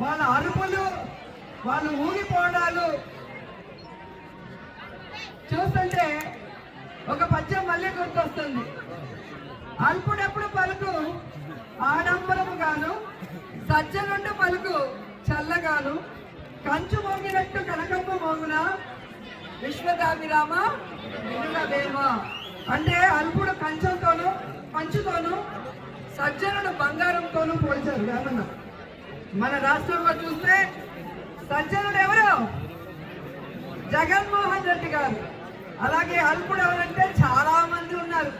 వాళ్ళ అరుపులు వాళ్ళు ఊగిపోవడాలు చూస్తుంటే ఒక పద్యం మళ్ళీ గుర్తొస్తుంది. అల్పుడెప్పుడు పలుకు ఆడంబరము గాను సజ్జనుండు పలుకు చల్లగాను కంచు మోగినట్టు కనకమ్మ మోగున విశ్వదాభిరామ వినులవేమ అంటే అల్పుడు కంచంతోనూ పంచుతోనూ సజ్జనుడు బంగారంతోనూ పోల్చారు ఏమన్నా? మన రాష్ట్రంలో చూస్తే సజ్జనుడు ఎవరు? జగన్మోహన్ రెడ్డి గారు. అలాగే అల్పుడు ఎవరంటే చాలా మంది ఉన్నారు.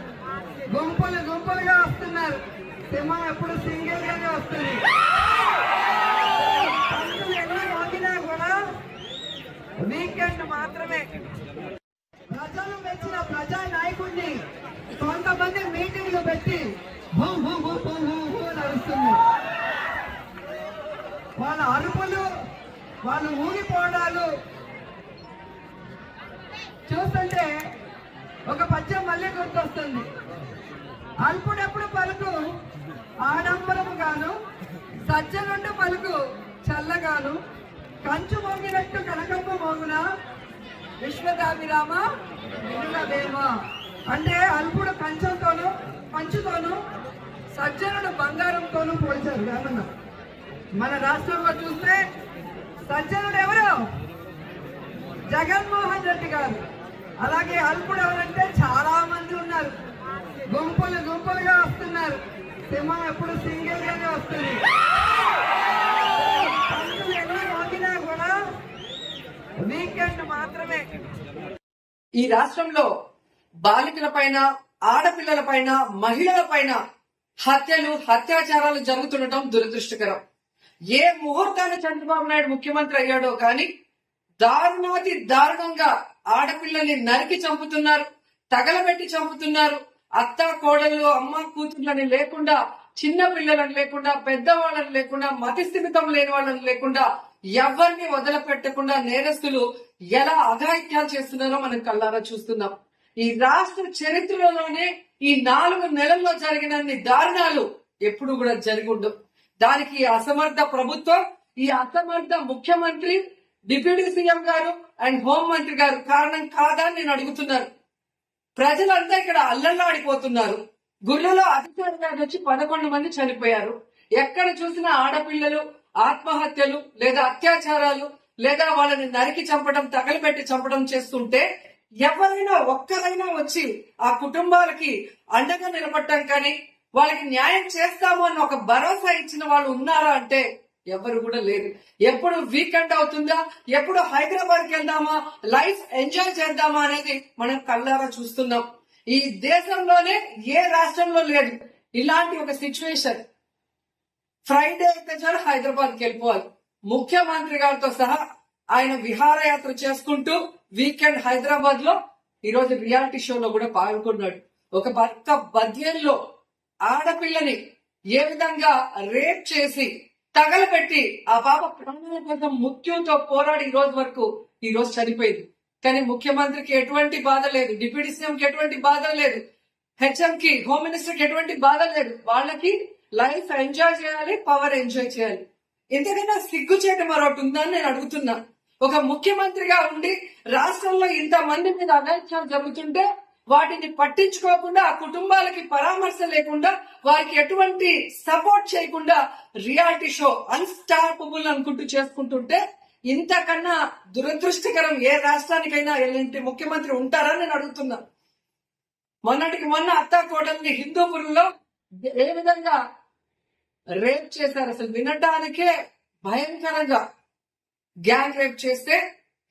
గుంపులు గుంపులుగా వస్తున్నారు. సినిమా ఎప్పుడు సింగిల్ గానే వస్తుంది. ఎన్ని మోగినా కూడా వీకెండ్ మాత్రమే. ప్రజలు మెచ్చిన ప్రజా నాయకుడిని కొంతమంది మీటింగ్లు పెట్టి భూ భూ భూ హూ హూ హూ నడుస్తుంది వాళ్ళ అరుపులు వాళ్ళు ఊగిపోవడాలు చూస్తుంటే ఒక పద్యం మళ్ళీ గుర్తొస్తుంది. అల్పుడెప్పుడు పలుకు ఆడంబరము గాను సజ్జనుండు పలుకు చల్లగాను కంచు మోగినట్టు కనకమ్మ మోగున విశ్వదాభిరామ వినులవేమ. అంటే అల్పుడు కంచంతోనూ పంచుతోనూ సజ్జనుడు బంగారంతోనూ పోల్చారు. ఏమన్నా? మన రాష్ట్రంలో చూస్తే సజ్జనుడు ఎవరు? జగన్మోహన్ రెడ్డి గారు. అలాగే అల్పుడు ఎవరంటే చాలా మంది ఉన్నారు. గుంపులు గుంపులుగా వస్తున్నారు. సింహం ఎప్పుడు సింగిల్ గానే వస్తుంది. ఎన్ని కూడా వీకెండ్ మాత్రమే. ఈ రాష్ట్రంలో బాలికల పైన ఆడపిల్లల పైన మహిళల పైన హత్యలు అత్యాచారాలు జరుగుతుండటం దురదృష్టకరం. ఏ ముహూర్తాన చంద్రబాబు నాయుడు ముఖ్యమంత్రి అయ్యాడో కానీ దారుణాతి దారుణంగా ఆడపిల్లల్ని నరికి చంపుతున్నారు తగలబెట్టి చంపుతున్నారు. అత్త కోడళ్ళు అమ్మ కూతుర్లని లేకుండా చిన్న పిల్లలను లేకుండా పెద్దవాళ్ళని లేకుండా మతి స్థిమితం లేని వాళ్ళని లేకుండా ఎవరిని వదలపెట్టకుండా నేరస్తులు ఎలా అఘాయిత్యాలు చేస్తున్నారో మనం కళ్ళారా చూస్తున్నాం. ఈ రాష్ట్ర చరిత్రలోనే ఈ నాలుగు నెలల్లో జరిగినన్ని దారుణాలు ఎప్పుడు కూడా జరిగి ఉండవు. దానికి అసమర్థ ప్రభుత్వం ఈ అసమర్థ ముఖ్యమంత్రి డిప్యూటీ సీఎం గారు అండ్ హోం మంత్రి గారు కారణం కాదా అని నేను అడుగుతున్నాను ప్రజలంతా ఇక్కడ అల్లల్లాడిపోతున్నారు గుళ్ళలో అధికారి గారు వచ్చి పదకొండు మంది చనిపోయారు. ఎక్కడ చూసినా ఆడపిల్లలు ఆత్మహత్యలు లేదా అత్యాచారాలు లేదా వాళ్ళని నరికి చంపడం తగలబెట్టి చంపడం చేస్తుంటే ఎవరైనా ఒక్కరైనా వచ్చి ఆ కుటుంబాలకి అండగా నిలబడటం కానీ వాళ్ళకి న్యాయం చేస్తాము అని ఒక భరోసా ఇచ్చిన వాళ్ళు ఉన్నారా అంటే ఎవరు కూడా లేరు. ఎప్పుడు వీకెండ్ అవుతుందా? ఎప్పుడు హైదరాబాద్కి వెళ్దామా? లైఫ్ ఎంజాయ్ చేద్దామా అనేది మనం కళ్ళారా చూస్తున్నాం. ఈ దేశంలోనే ఏ రాష్ట్రంలో లేదు. ఇలాంటి ఒక సిచ్యువేషన్. ఫ్రైడే అయితే చాలు హైదరాబాద్కి వెళ్ళిపోవాలి. ముఖ్యమంత్రి గారితో సహా ఆయన విహారయాత్ర చేసుకుంటూ వీకెండ్ హైదరాబాద్లో ఈరోజు రియాలిటీ షోలో కూడా పాల్గొన్నాడు. ఒక భర్త బద్యంలో ఆడపిల్లని ఏ విధంగా రేప్ చేసి తగలబెట్టి ఆ పాప ప్రాణాల కోసం మృత్యుతో పోరాడి ఈ రోజు వరకు ఈ రోజు చనిపోయింది. కానీ ముఖ్యమంత్రికి ఎటువంటి బాధ లేదు డిప్యూటీ సీఎం కి ఎటువంటి బాధ లేదు హెచ్ఎం కి హోమ్ మినిస్టర్కి ఎటువంటి బాధ లేదు. వాళ్ళకి లైఫ్ ఎంజాయ్ చేయాలి పవర్ ఎంజాయ్ చేయాలి. ఇంతకన్నా సిగ్గు చేయడం మరొకటి ఉందని నేను అడుగుతున్నా. ఒక ముఖ్యమంత్రిగా ఉండి రాష్ట్రంలో ఇంత మంది మీద అఘాయిత్యాలు జరుగుతుంటే వాటిని పట్టించుకోకుండా ఆ కుటుంబాలకి పరామర్శ లేకుండా వారికి ఎటువంటి సపోర్ట్ చేయకుండా రియాలిటీ షో అన్స్టాపబుల్ అనుకుంటూ చేసుకుంటుంటే ఇంతకన్నా దురదృష్టకరం ఏ రాష్ట్రానికైనా ఎలాంటి ముఖ్యమంత్రి ఉంటారా నేను అడుగుతున్నా. మొన్నటికి మొన్న అత్తా కోడల్ని హిందూపురంలో ఏ విధంగా రేప్ చేశారు? అసలు వినడానికే భయంకరంగా గ్యాంగ్ రేప్ చేస్తే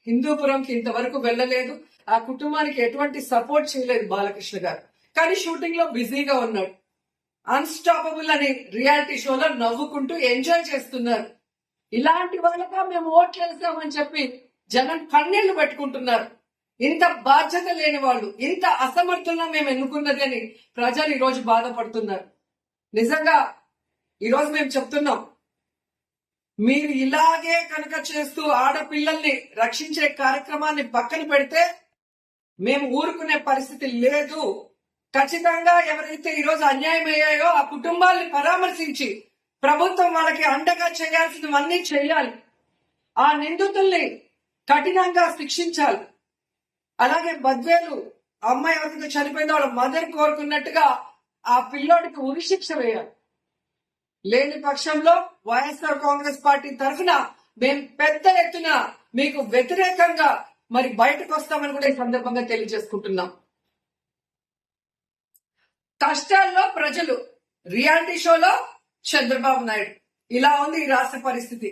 హిందూపురంకి ఇంతవరకు వెళ్ళలేదు. ఆ కుటుంబానికి ఎటువంటి సపోర్ట్ చేయలేదు బాలకృష్ణ గారు. కానీ షూటింగ్లో బిజీగా ఉన్నాడు. అన్స్టాపబుల్ అనే రియాలిటీ షోలో నవ్వుకుంటూ ఎంజాయ్ చేస్తున్నారు. ఇలాంటి వాళ్ళగా మేము ఓట్లు వేసామని చెప్పి జనం కన్నీళ్ళు పెట్టుకుంటున్నారు. ఇంత బాధ్యత లేని వాళ్ళు ఇంత అసమర్థులను మేము ఎన్నుకున్నది అని ప్రజలు ఈరోజు బాధపడుతున్నారు. నిజంగా ఈరోజు మేము చెప్తున్నాం మీరు ఇలాగే కనుక చేస్తూ ఆడపిల్లల్ని రక్షించే కార్యక్రమాన్ని పక్కన పెడితే మేము ఊరుకునే పరిస్థితి లేదు. ఖచ్చితంగా ఎవరైతే ఈరోజు అన్యాయం అయ్యాయో ఆ కుటుంబాల్ని పరామర్శించి ప్రభుత్వం వాళ్ళకి అండగా చేయాల్సినవన్నీ చేయాలి. ఆ నిందితుల్ని కఠినంగా శిక్షించాలి. అలాగే బద్వేలు అమ్మాయి ఎవరితో చనిపోయిందో వాళ్ళ మదర్ కోరుకున్నట్టుగా ఆ పిల్లోడికి ఉరిశిక్ష వేయాలి. లేని పక్షంలో వైఎస్ఆర్ కాంగ్రెస్ పార్టీ తరఫున మేము పెద్ద ఎత్తున మీకు వ్యతిరేకంగా మరి బయటకు వస్తామని కూడా ఈ సందర్భంగా తెలియజేసుకుంటున్నాం. కష్టాల్లో ప్రజలు రియాలిటీ షోలో చంద్రబాబు నాయుడు. ఇలా ఉంది ఈ రాష్ట్ర పరిస్థితి.